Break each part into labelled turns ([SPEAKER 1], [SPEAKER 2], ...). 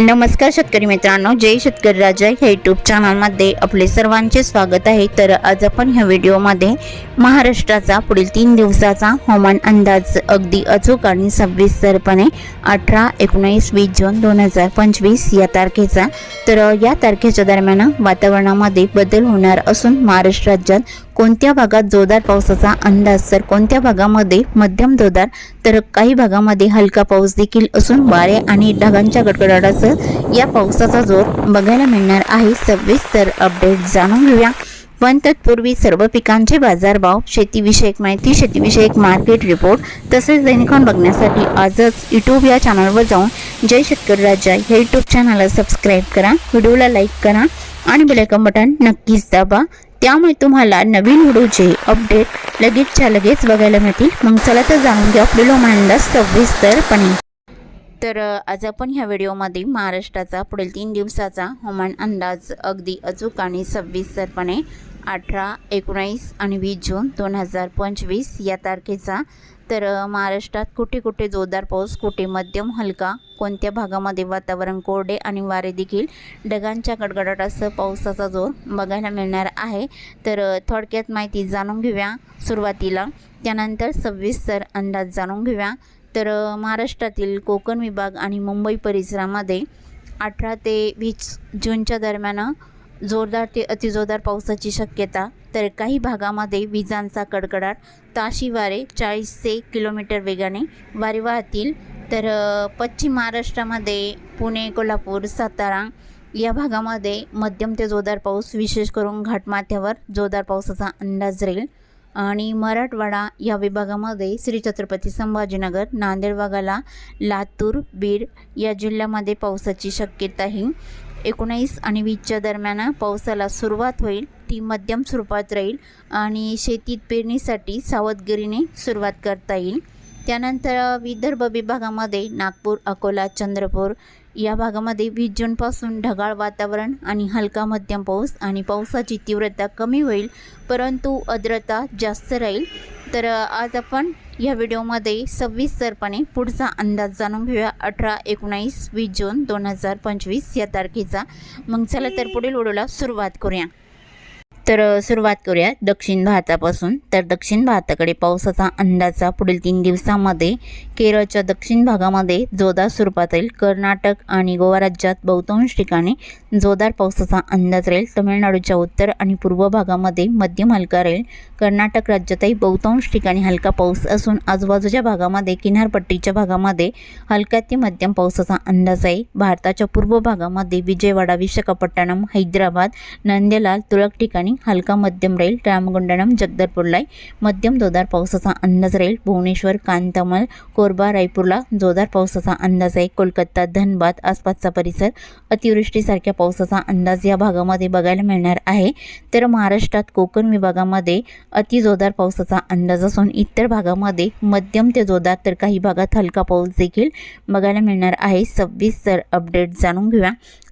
[SPEAKER 1] नमस्कार शेतकरी मित्रांनो जय शेतकरी राजा ह्या यूट्यूब चॅनलमध्ये आपले सर्वांचे स्वागत आहे. तर आज आपण ह्या व्हिडिओमध्ये महाराष्ट्राचा पुढील तीन दिवसाचा हवामान अंदाज अगदी अचूक आणि सविस्तरपणे अठरा एकोणीस वीस जून दोन हजार पंचवीस या तारखेचा. तर या तारखेच्या दरम्यान वातावरणामध्ये बदल होणार असून महाराष्ट्र राज्यात कोणत्या भागात जोरदार पावसाचा अंदाज? तर कोणत्या भागामध्ये मध्यम जोरदार? तर काही भागामध्ये हलका पाऊस देखील असून वारे आणि ढगांच्या गडगडाटासह या पावसाचा जोर बघायला मिळणार आहे. सविस्तर अपडेट जाणून घेऊया. पण तत्पूर्वी सर्व पिकांचे बाजारभाव शेतीविषयक माहिती शेतीविषयक मार्केट रिपोर्ट तसेच दैनिकॉन बघण्यासाठी आजच यूट्यूब या चॅनलवर जाऊन जय शेतकरी राजा या यूट्यूब चॅनलला सबस्क्राईब करा व्हिडिओला लाईक करा आणि बेलायकन बटन नक्कीच दाबा. त्यामुळे तुम्हाला नवीन व्हिडिओचे अपडेट लगेचच्या लगेच बघायला मिळतील. मग चला तर जाणून घ्या आपले मांडला सविस्तरपणे तर आज आपण ह्या व्हिडिओमध्ये महाराष्ट्राचा पुढील तीन दिवसाचा हवामान अंदाज अगदी अचूक आणि सविस्तरपणे अठरा एकोणावीस आणि वीस जून दोन हजार पंचवीस या तारखेचा तर महाराष्ट्रात कुठे कुठे जोरदार पाऊस कुठे मध्यम हलका कोणत्या भागामध्ये वातावरण कोरडे आणि वारे देखील ढगांच्या गडगडाटासह पावसाचा जोर बघायला मिळणार आहे. तर थोडक्यात माहिती जाणून घेऊया सुरुवातीला. त्यानंतर सविस्तर अंदाज जाणून घेऊया. तर महाराष्ट्रातील कोकण विभाग आणि मुंबई परिसरामध्ये अठरा ते वीस जूनच्या दरम्यान जोरदार ते अतिजोरदार पावसाची शक्यता तर काही भागामध्ये विजांचा कडकडाट ताशी वारे चाळीस ते किलोमीटर वेगाने वारे वाहतील. तर पश्चिम महाराष्ट्रामध्ये पुणे कोल्हापूर सातारा या भागामध्ये मध्यम ते जोरदार पाऊस विशेष करून घाटमाथ्यावर जोरदार पावसाचा अंदाज राहील. आणि मराठवाडा या विभागामध्ये श्री छत्रपती संभाजीनगर नांदेड भागाला लातूर बीड या जिल्ह्यामध्ये पावसाची शक्यता एकोणावीस आणि वीसच्या दरम्यान पावसाला सुरुवात होईल ती मध्यम स्वरूपात राहील आणि शेतीत पेरणीसाठी सावधगिरीने सुरुवात करता येईल. त्यानंतर विदर्भ विभागामध्ये नागपूर अकोला चंद्रपूर या भागामध्ये वीस जूनपासून ढगाळ वातावरण आणि हलका मध्यम पाऊस आणि पावसाची तीव्रता कमी होईल परंतु आर्द्रता जास्त राहील. तर आज आपण या व्हिडिओमध्ये सविस्तरपणे पुढचा अंदाज जाणून घेऊया. अठरा एकोणावीस वीस जून दोन हजार पंचवीस या तारखेचा. मग चला तर पुढील व्हिडिओला सुरुवात करूया. तर सुरुवात करूया दक्षिण भारतापासून. तर दक्षिण भारताकडे पावसाचा अंदाजा पुढील तीन दिवसामध्ये केरळच्या दक्षिण भागामध्ये जोरदार स्वरूपात राहील. कर्नाटक आणि गोवा राज्यात बहुतांश ठिकाणी जोरदार पावसाचा अंदाज राहील. तमिळनाडूच्या उत्तर आणि पूर्व भागामध्ये मध्यम हलका राहील. कर्नाटक राज्यातही बहुतांश ठिकाणी हलका पाऊस असून आजूबाजूच्या भागामध्ये किनारपट्टीच्या भागामध्ये हलका ते मध्यम पावसाचा अंदाज आहे. भारताच्या पूर्व भागामध्ये विजयवाडा विशाखापट्टणम हैदराबाद नंदेलाल तुरळक ठिकाणी हलका मध्यम राहील रामगुंडणम जगदलपूरला मध्यम जोरदार पावसाचा अंदाज राहील भुवनेश्वर कांतामल कोरबा रायपूरला जोरदार पावसाचा अंदाज आहे. कोलकाता धनबाद आसपासचा परिसर अतिवृष्टीसारख्या पावसाचा अंदाज या भागामध्ये बघायला मिळणार आहे. तर महाराष्ट्रात कोकण विभागामध्ये अति जोरदार पावसाचा अंदाज असून इतर भागामध्ये मध्यम ते जोरदार तर काही भागात हलका पाऊस देखील बघायला मिळणार आहे. सव्वीस तर अपडेट जाणून घेऊया.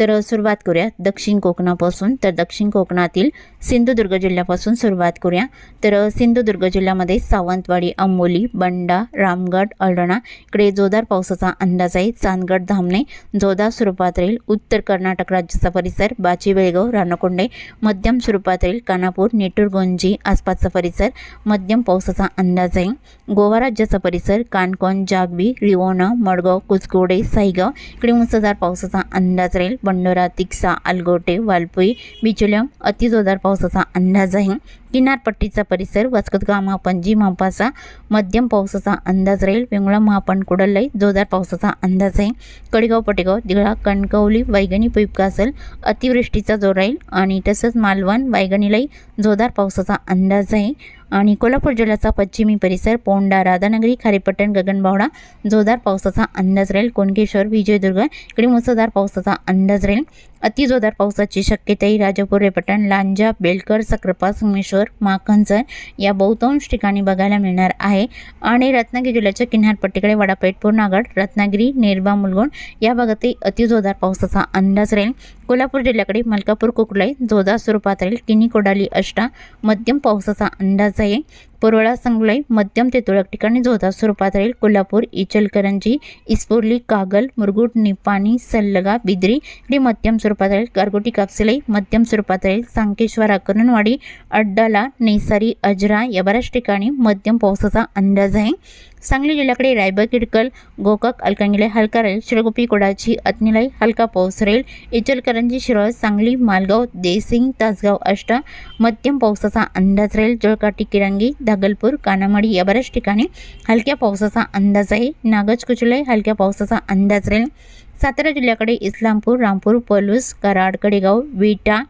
[SPEAKER 1] तर सुरुवात करूया दक्षिण कोकणापासून. तर दक्षिण कोकणातील सिंधुदुर्ग जिल्ह्यापासून सुरुवात करूया. तर सिंधुदुर्ग जिल्ह्यामध्ये सावंतवाडी अंबोली बंडा रामगड अळणा इकडे जोरदार पावसाचा अंदाज आहे. चांदगड धामणे जोरदार स्वरूपात राहील. उत्तर कर्नाटक राज्याचा परिसर बाची बेळगाव रानकोंडे मध्यम स्वरूपात राहील. कानापूर नेटुरगोंजी आसपासचा परिसर मध्यम पावसाचा अंदाज आहे. गोवा राज्याचा परिसर काणकोण जागबी रिवोना मडगाव कुचकोडे साईगाव इकडे मुसळधार पावसाचा अंदाज राहील. बंडोरा तिक्सा अलगोटे वालपुई बिचुलम अतिजोरदार पावसाचा अंदाज आहे. किनारपट्टीचा परिसर वसकतगाव महापणजी महापासा मध्यम पावसाचा अंदाज राहील. वेंगुळा महापण कुडलई जोरदार पावसाचा अंदाज आहे. कडेगाव पटेगाव दिघळा कणकवली वैगणी पिपकासल अतिवृष्टीचा जोर राहील. आणि तसंच मालवण वैगणीलाही जोरदार पावसाचा अंदाज आहे. आणि कोल्हापूर जिल्ह्याचा पश्चिमी परिसर पोंडा राधानगरी खारेपट्टण गगनबावडा जोरदार पावसाचा अंदाज राहील. कोणकेश्वर विजयदुर्ग इकडे मुसळधार पावसाचा अंदाज राहील. अतिजोरदार पावसाची शक्यताही राजापूर रेपटण लांजा बेलकर सक्रापा सोमेश्वर माखनसर या बहुतांश ठिकाणी बघायला मिळणार आहे. आणि रत्नागिरी जिल्ह्याच्या किनारपट्टीकडे वडापेठ पूर्णागड रत्नागिरी नेरबा मुलगुण या भागातही अतिजोरदार पावसाचा अंदाज राहील. कोल्हापूर जिल्ह्याकडे मलकापूर कुकलाई जोधा स्वरूपात राहील किनी कोडाली अष्टा मध्यम पावसाचा अंदाज आहे. पुरवळा संगलाई मध्यम ते तुरळक ठिकाणी जोरदार स्वरूपात राहील. कोल्हापूर इचलकरंजी इस्पोर्ली कागल मुरगुट निपाणी सल्लगा बिद्री इकडे मध्यम स्वरूपात राहील. गारगोटी कापसिलाई मध्यम स्वरूपात राहील. सांकेश्वर करणवाडी अड्डाला नेसारी अजरा या बऱ्याच ठिकाणी मध्यम पावसाचा अंदाज आहे. सांगली जिल्ह्याकडे रायबा किडकल गोकाक अलकांगिलाई हलका राहील. शिरगोपी कोडाची अत्नीलाई हलका पाऊस राहील. इचलकरंजी शिरोळ सांगली मालगाव देसिंग तासगाव अष्टा मध्यम पावसाचा अंदाज राहील. जळकाटी किरंगी दागलपूर कानामाडी या बऱ्याच ठिकाणी हलक्या पावसाचा अंदाज आहे. नागजकुचलाई हलक्या पावसाचा अंदाज राहील. सातारा जिल्ह्याकडे इस्लामपूर रामपूर पलूस कराड कडेगाव विटा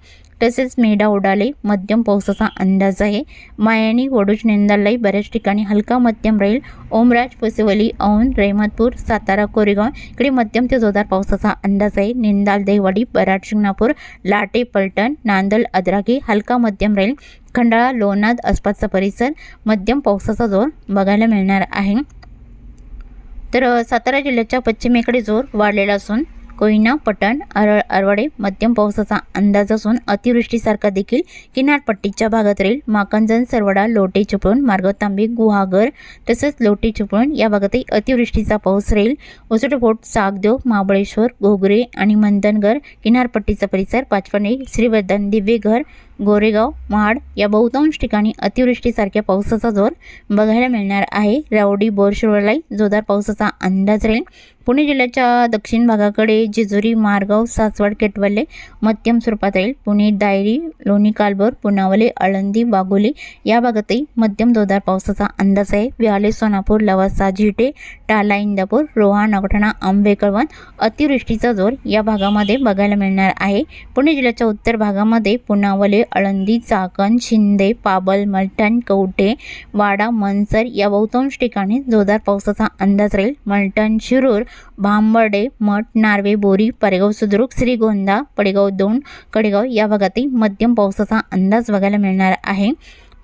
[SPEAKER 1] तसेच मेढा उडाले मध्यम पावसाचा अंदाज आहे. मायानी वडूज निंदालाही बऱ्याच ठिकाणी हलका मध्यम राहील. ओमराज पुसेवली औंध रेहमतपूर सातारा कोरेगाव इकडे मध्यम ते जोरदार पावसाचा अंदाज आहे. निंदाल देवाडी बराड शिंगणापूर लाटे पलटण नांदल अद्रागी हलका मध्यम राहील. खंडाळा लोणाद आसपासचा परिसर मध्यम पावसाचा जोर बघायला मिळणार आहे. तर सातारा जिल्ह्याच्या पश्चिमेकडे जोर वाढलेला असून कोयना पटण अरळ अरवडे मध्यम पावसाचा अंदाज असून अतिवृष्टीसारखा देखील किनारपट्टीच्या भागात राहील. माकंजन सरवडा लोटे चिपळूण मार्गतांबे गुहागर तसेच लोटे चिपळूण या भागातही अतिवृष्टीचा पाऊस राहील. उसटफोट सागदेव महाबळेश्वर घोगरे आणि मंदनगर किनारपट्टीचा परिसर पाचपणे श्रीवर्धन दिव्यघर गोरेगाव महाड या बहुतांश ठिकाणी अतिवृष्टीसारख्या पावसाचा जोर बघायला मिळणार आहे. रावडी बोरशिरोलाई जोरदार पावसाचा अंदाज राहील. पुणे जिल्ह्याच्या दक्षिण भागाकडे जेजुरी मारगाव सासवड केटवले मध्यम स्वरूपात राहील पुणे दायरी लोणी कालभोर पुनावले आळंदी वाघोली या भागातही मध्यम जोरदार पावसाचा अंदाज आहे. विहाले सोनापूर लवासा झिटे टाला इंदापूर रोहा नगठाणा आंबे कळवण अतिवृष्टीचा जोर या भागामध्ये बघायला मिळणार आहे. पुणे जिल्ह्याच्या उत्तर भागामध्ये पुनावले आळंदी चाकण शिंदे पाबल मलटण कवठे वाडा मनसर या बहुतांश ठिकाणी जोरदार पावसाचा अंदाज राहील. मलठण शिरूर भांबर्डे मठ नार्वे बोरी परेगाव सुद्रुक श्रीगोंदा पडेगाव दोन कडेगाव या भागातही मध्यम पावसाचा अंदाज बघायला मिळणार आहे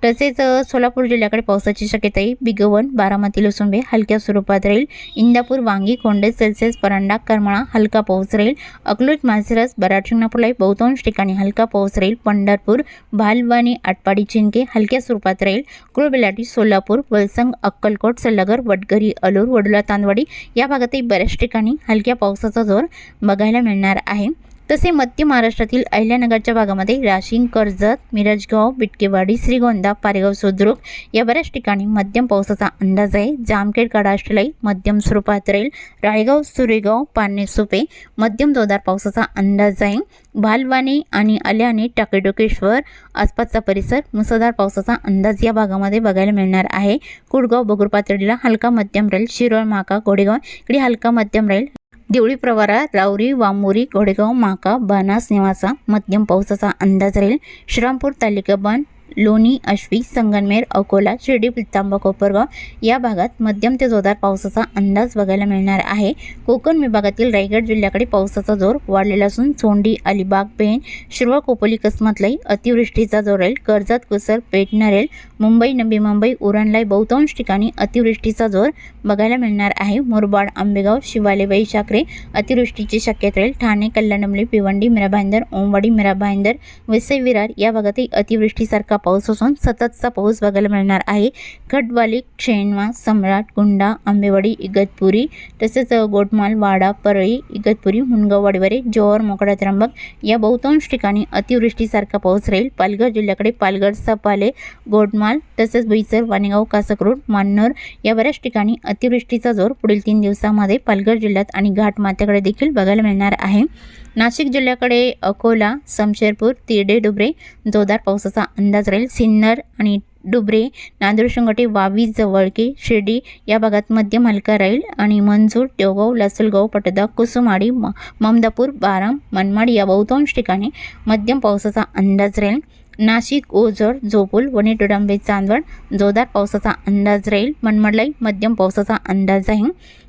[SPEAKER 1] तसेच सोलापूर जिल्ह्याकडे पावसाची शक्यताही बिगवण बिगवन बारामती लसुंबे हलक्या स्वरूपात राहील. इंदापूर वांगी कोंडे सेल्सिअस परांडा करमाळा हलका पाऊस राहील. अकलूज माजरस बराड बहुतांश ठिकाणी हलका पाऊस राहील. पंढरपूर भालवानी आटपाडी चिंके हलक्या स्वरूपात राहील. कुळबेलाटी सोलापूर वलसंग अक्कलकोट सल्लागर वडगरी अलूर वडोला तांदवाडी या भागातही बऱ्याच ठिकाणी हलक्या पावसाचा जोर बघायला मिळणार आहे. तसे मध्य महाराष्ट्रातील अहिल्यानगरच्या भागामध्ये राशिंग कर्जत मिरजगाव बिटकेवाडी श्रीगोंदा पारेगाव सुद्रुक या बऱ्याच ठिकाणी मध्यम पावसाचा अंदाज आहे. जामखेड कडाष्टलाई मध्यम स्वरूपात राहील. राळेगाव सुरेगाव पारणे सुपे मध्यम जोरदार पावसाचा अंदाज आहे. भालवाणी आणि आल्याने टाकेडोकेश्वर आसपासचा परिसर मुसळधार पावसाचा अंदाज या भागामध्ये बघायला मिळणार आहे. कुडगाव बगुरपातळीला हलका मध्यम राहील. शिरोळ माका गोडेगाव इकडे हलका मध्यम राहील. देवळी प्रवारा राऊरी वामोरी घोडेगाव माका बानास निवासा मध्यम पावसाचा अंदाज राहील. श्रीरामपूर तालुका बन लोणी अश्वी संगनमेर अकोला शिर्डी पितांबा कोपरगाव या भागात मध्यम ते जोरदार पावसाचा अंदाज बघायला मिळणार आहे. कोकण विभागातील रायगड जिल्ह्याकडे पावसाचा जोर वाढलेला असून सोंडी अलिबाग पेण शिरवळ कोपोली कसमतलाई अतिवृष्टीचा जोर राहील. कर्जत कुसर पेठ नरेल मुंबई नवी मुंबई उरणलाई बहुतांश ठिकाणी अतिवृष्टीचा जोर बघायला मिळणार आहे. मुरबाड आंबेगाव शिवाले शाकरे अतिवृष्टीची शक्यता राहील. ठाणे कल्याणमली भिवंडी मिराभाईंदर ओमवाडी मिराभाईंदर वसई विरार या भागातही अतिवृष्टीसारखा पाऊस असून सततचा पाऊस बघायला मिळणार आहे. खटवाली क्षेणवा सम्राट गुंडा आंबेवाडी इगतपुरी तसेच गोटमाल वाडा परळी इगतपुरी मुनगाववाडीवरे जोहर मोकडा त्र्यंबक या बहुतांश ठिकाणी अतिवृष्टीसारखा पाऊस राहील. पालघर जिल्ह्याकडे पालघर सपाले गोटमाल तसेच बोईसर वाणीगाव कासकरोड मान्नर या बऱ्याच ठिकाणी अतिवृष्टीचा जोर पुढील तीन दिवसामध्ये पालघर जिल्ह्यात आणि घाटमाथ्याकडे देखील बघायला मिळणार आहे. नाशिक जिल्ह्याकडे अकोला समशेरपूर तिरडे डुबरे जोरदार पावसाचा अंदाज राहील सिन्नर आणि डुबरे नांदूर शंगटे वावी जवळके शिर्डी या भागात मध्यम हलका राहील आणि मंजूर देवगाव लासलगाव पटदा कुसुमाडी म ममदापूर बाराम मनमाड या बहुतांश ठिकाणी मध्यम पावसाचा अंदाज राहील. नाशिक ओझर जोपूल वणी डोडांबे चांदवड जोरदार पावसाचा अंदाज राहील. मनमाडलाही मध्यम पावसाचा अंदाज आहे.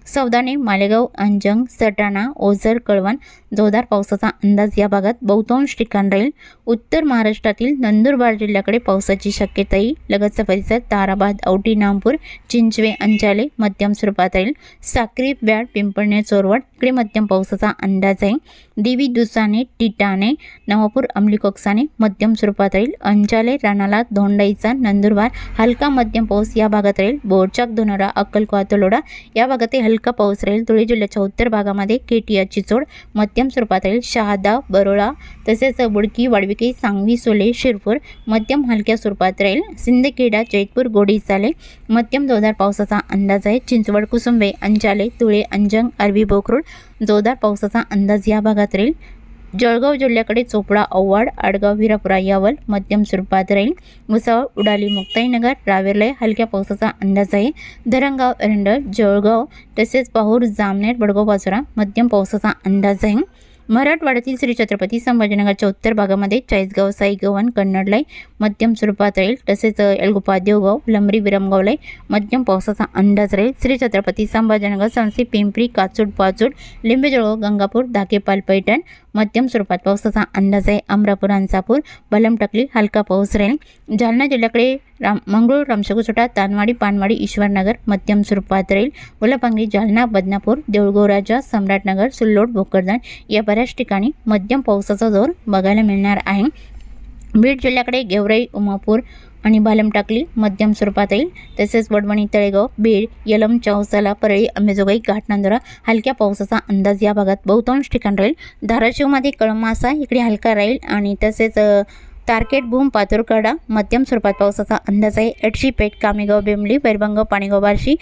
[SPEAKER 1] सौदाने मालेगाव अंजंग सटाणा ओझर कळवण जोरदार पावसाचा अंदाज या भागात बहुतांश ठिकाण राहील. उत्तर महाराष्ट्रातील नंदुरबार जिल्ह्याकडे पावसाची शक्यताही लगतचा परिसर ताराबाद औटी नामपूर चिंचवे अंचाले मध्यम स्वरूपात राहील. साक्री ब्याड पिंपळणे चोरवड इकडे मध्यम पावसाचा अंदाज आहे. देवी दुसाने टिटाणे नवापूर अंमलीकोक्साने मध्यम स्वरूपात राहील. अंचाले राणाला धोंडाईचा नंदुरबार हलका मध्यम पाऊस या भागात राहील. बोरचाक दोनोरा अक्कलकोवा तलोडा या भागातही हलका पाऊस राहील. धुळे जिल्ह्याच्या उत्तर भागामध्ये केटिया चिचोड मध्यम स्वरूपात राहील. शहादा बरोळा तसेच बुडकी वाडविके सांगवी सोले शिरपूर मध्यम हलक्या स्वरूपात राहील. सिंदखेडा जैतपूर गोडी चाले मध्यम जोरदार पावसाचा अंदाज आहे. चिंचवड कुसुंबे अंचाले तुळे अंजंग अरबी बोकरूड जोरदार पावसाचा अंदाज या भागात राहील. जळगाव जिल्ह्याकडे चोपडा औवाड आडगाव हिरापुरा यावल मध्यम स्वरूपात राहील. भुसावळ उडाली मुक्ताईनगर रावेरलय हलक्या पावसाचा अंदाज आहे. धरणगाव एरंडळ जळगाव तसेच पाहूर जामनेर बडगाव बाजुरा मध्यम पावसाचा अंदाज आहे. मराठवाड्यातील श्री छत्रपती संभाजीनगरच्या उत्तर भागामध्ये चाळीसगाव साईगव्हाण कन्नडलाई मध्यम स्वरूपात राहील. तसेच एलगुपा देवगाव लंबरी विरमगावलाई मध्यम पावसाचा अंदाज राहील. श्री छत्रपती संभाजीनगर सांसी पिंपरी काचूड पाचूड लिंबेजळगाव गंगापूर धाकेपाल पैठण मध्यम स्वरूपात पावसाचा अंदाज आहे. अमरापूर अंसापूर बलमटकली हलका पाऊस राहील. जालना जिल्ह्याकडे राम मंगळूर रामशकुसुटा तानवाडी पानवाडी ईश्वरनगर मध्यम स्वरूपात राहील. उलपांगरी जालना बदनापूर देऊळगोराजा सम्राटनगर सुल्लोड भोकरदान या बऱ्याच ठिकाणी मध्यम पावसाचा जोर बघायला मिळणार आहे. बीड जिल्ह्याकडे गेवराई उमापूर आणि बालम टाकली मध्यम स्वरूपात येईल. तसेच वडवणी तळेगाव बीड यलम चौसाला परळी अंबेजोगाई घाटनांदोरा हलक्या पावसाचा अंदाज या भागात बहुतांश ठिकाण राहील. धाराशिवमध्ये कळमासा इकडे हलका राहील आणि तसेच अ, तारकेट भूम पातुरकडा मध्यम स्वरूपात पावसाचा अंदाज आहे. एडशी पेठ कामेगाव बेंबली बैरबंग पाणीगाव बार्शी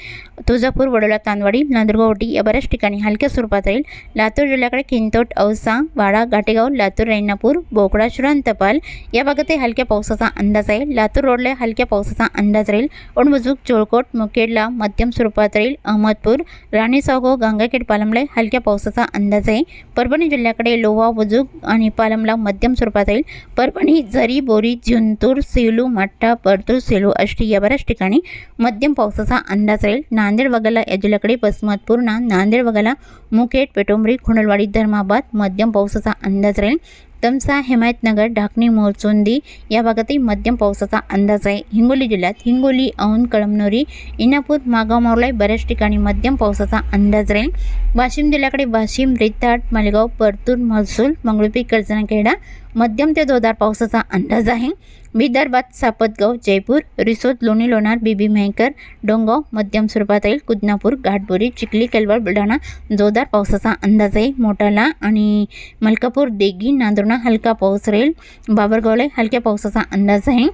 [SPEAKER 1] तुळजापूर वडोला तांदवाडी नांदुरगाव ओटी या बऱ्याच ठिकाणी हलक्या स्वरूपात राहील. लातूर जिल्ह्याकडे किंतोट औसा वाडा घाटेगाव लातूर रैनापूर बोकडा शुरांतपाल या भागातही हलक्या पावसाचा अंदाज आहे. लातूर रोडला हलक्या पावसाचा अंदाज राहील. ओणबुजुक चोळकोट मुखेडला मध्यम स्वरूपात राहील. अहमदपूर राणी गंगाखेड पालमला हलक्या पावसाचा अंदाज आहे. परभणी जिल्ह्याकडे लोहा बुजुक आणि पालमला मध्यम स्वरूपात राहील. परभणी झरी बोरी जिंतूर सेलू मठ्ठा परतूर सेलू आष्टी या बऱ्याच ठिकाणी मध्यम पावसाचा अंदाज राहील. नांदेड वगळला या जिल्ह्याकडे बसमत पूर्णा नांदेड वगळला मुखेड पेटोंबरी खुणलवाडी धर्माबाद मध्यम पावसाचा अंदाज राहील. तमसा हिमायतनगर ढाकणी मोरचोंदी या भागातही मध्यम पावसाचा अंदाज आहे. हिंगोली जिल्ह्यात हिंगोली औंध कळमनुरी इनापूर मागाव मोरलाई बऱ्याच ठिकाणी मध्यम पावसाचा अंदाज राहील. वाशिम जिल्ह्याकडे वाशिम रिताड मालेगाव परतूर महसूल मंगळुपी कर्जनाखेडा मध्यम ते जोरदार पावसाचा अंदाज आहे. विदर्भात सापतगाव जयपूर रिसोद लोणी लोणार बीबी मेहकर डोंगाव मध्यम स्वरूपात येईल कुदनापूर घाटबोरी चिखली केलवड बुलढाणा जोरदार पावसाचा अंदाज आहे. मोठाला आणि मलकापूर देगी नांदुर्णा हलका पाऊस राहील. बाबरगावला हलक्या पावसाचा अंदाज आहे.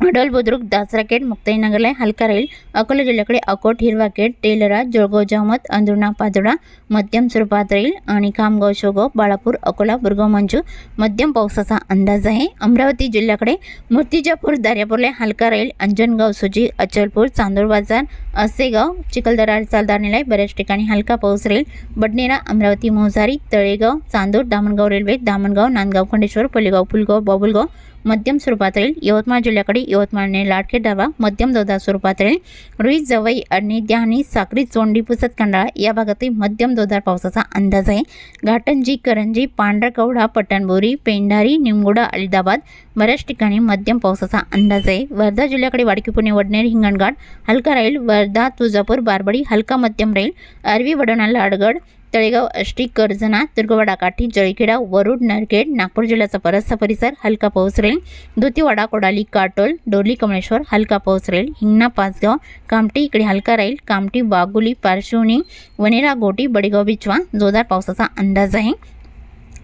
[SPEAKER 1] अडल बुद्रुक दासराकेट मुक्ताईनगरला हलका राहील. अकोला जिल्ह्याकडे अकोट हिरवाकेट टेलरा जळगाव जामत अंदुर्णा पाजोडा मध्यम स्वरूपात राहील. आणि खामगाव शोगाव बाळापूर अकोला बुरगाव मंजू मध्यम पावसाचा अंदाज आहे. अमरावती जिल्ह्याकडे मूर्तिजापूर दर्यापूरला हलका राहील. अंजनगाव सुजी अचलपूर चांदूर बाजार असेगाव चिखलदरा चालदारणीला बऱ्याच ठिकाणी हलका पाऊस राहील. बडनेरा अमरावती मोजारी तळेगाव चांदूर दामणगाव रेल्वे दामणगाव नांदगाव खंडेश्वर पल्लेगाव पुलगाव बाबुलगाव मध्यम स्वरूपात राहील. यवतमाळ जिल्ह्याकडे यवतमाळने लाडके डावा मध्यम जोरदार स्वरूपात राहील. रुई जवई आणि द्याणी साक्री चोंडी पुसत कंडाळा या भागातही मध्यम जोरदार पावसाचा अंदाज आहे. घाटंजी करंजी पांढरकवडा पटणबोरी पेंढारी निमगुडा अलिदाबाद बऱ्याच ठिकाणी मध्यम पावसाचा अंदाज आहे. वर्धा जिल्ह्याकडे वाडकी पुणे वडनेर हिंगणघाट हलका राहील. वर्धा तुळजापूर बारबडी हलका मध्यम राहील. अरवी वडणा लाडगड तळेगाव आष्टी कर्जना दुर्गवाडा काठी जळखेडा वरुड नरखेड नागपूर जिल्ह्याचा बराचसा परिसर हलका पाऊस राहील दुतीवाडा कोडाली काटोल डोरली कमळेश्वर हलका पाऊस राहील हिंगणा पाचगाव कामटी इकडे हलका राहील कामटी वाघोली पारशिवणी वनेरा गोटी बडेगाव बिचवा जोरदार पावसाचा अंदाज आहे.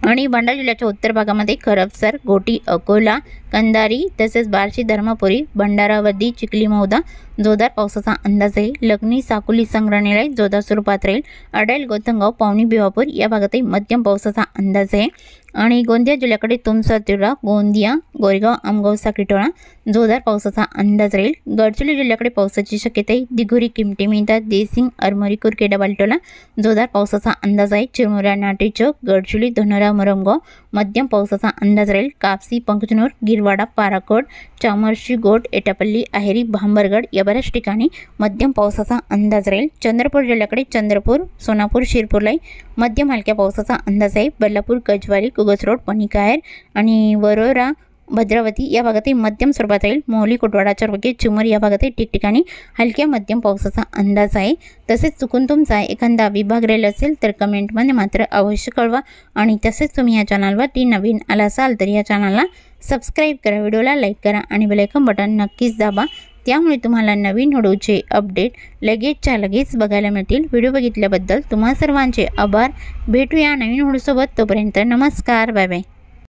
[SPEAKER 1] आणि भंडारा जिल्ह्याच्या उत्तर भागामध्ये खरबसर गोटी अकोला कंदारी तसेच बार्शी धर्मपुरी भंडारावदी चिखली मौदा जोरदार पावसाचा अंदाज आहे. लग्नी साकुली संग्रहालय जोरदार स्वरूपात राहील. अडेल गोतंगाव पावणी बिवापूर या भागातही मध्यम पावसाचा अंदाज आहे. आणि गोंदिया जिल्ह्याकडे तुमसा तिरा गोंदिया गोरेगाव आमगाव साकीटोळा जोरदार पावसाचा अंदाज राहील. गडचिरोली जिल्ह्याकडे पावसाची शक्यता आहे. दिघोरी किमटी मेहता देसिंग अरमरी कुरकेडा बालटोला जोरदार पावसाचा अंदाज आहे. चिरमुरा नाटे चौक गडचिरोली धनोरा मुरमगाव मध्यम पावसाचा अंदाज राहील. कापसी पंकजनूर गिर तिलवाडा पाराकोट चामर्शी गोट एटापल्ली आहेरी भांबरगड या बऱ्याच ठिकाणी मध्यम पावसाचा अंदाज राहील. चंद्रपूर जिल्ह्याकडे चंद्रपूर सोनापूर शिरपूरलाही मध्यम हलक्या पावसाचा अंदाज आहे. बल्लापूर कजवाली कुगस रोड पणिकायर आणि वरोरा भद्रावती या भागातही मध्यम स्वरूपात राहील. मोहली कोटवाडा चरवके चिमूर या भागातही ठिकठिकाणी हलक्या मध्यम पावसाचा अंदाज आहे. तसेच चुकून तुमचा एखादा विभाग राहिला असेल तर कमेंटमध्ये मात्र अवश्य कळवा. आणि तसेच तुम्ही या चॅनलवरती नवीन आला असाल तर या चॅनलला सबस्क्राईब करा व्हिडिओला लाईक करा आणि बेलायकन बटन नक्कीच दाबा. त्यामुळे तुम्हाला नवीन व्हिडिओचे अपडेट लगेचच्या लगेच बघायला मिळतील. व्हिडिओ बघितल्याबद्दल तुम्हा सर्वांचे आभार. भेटूया नवीन व्हिडिओसोबत तोपर्यंत नमस्कार. Bye bye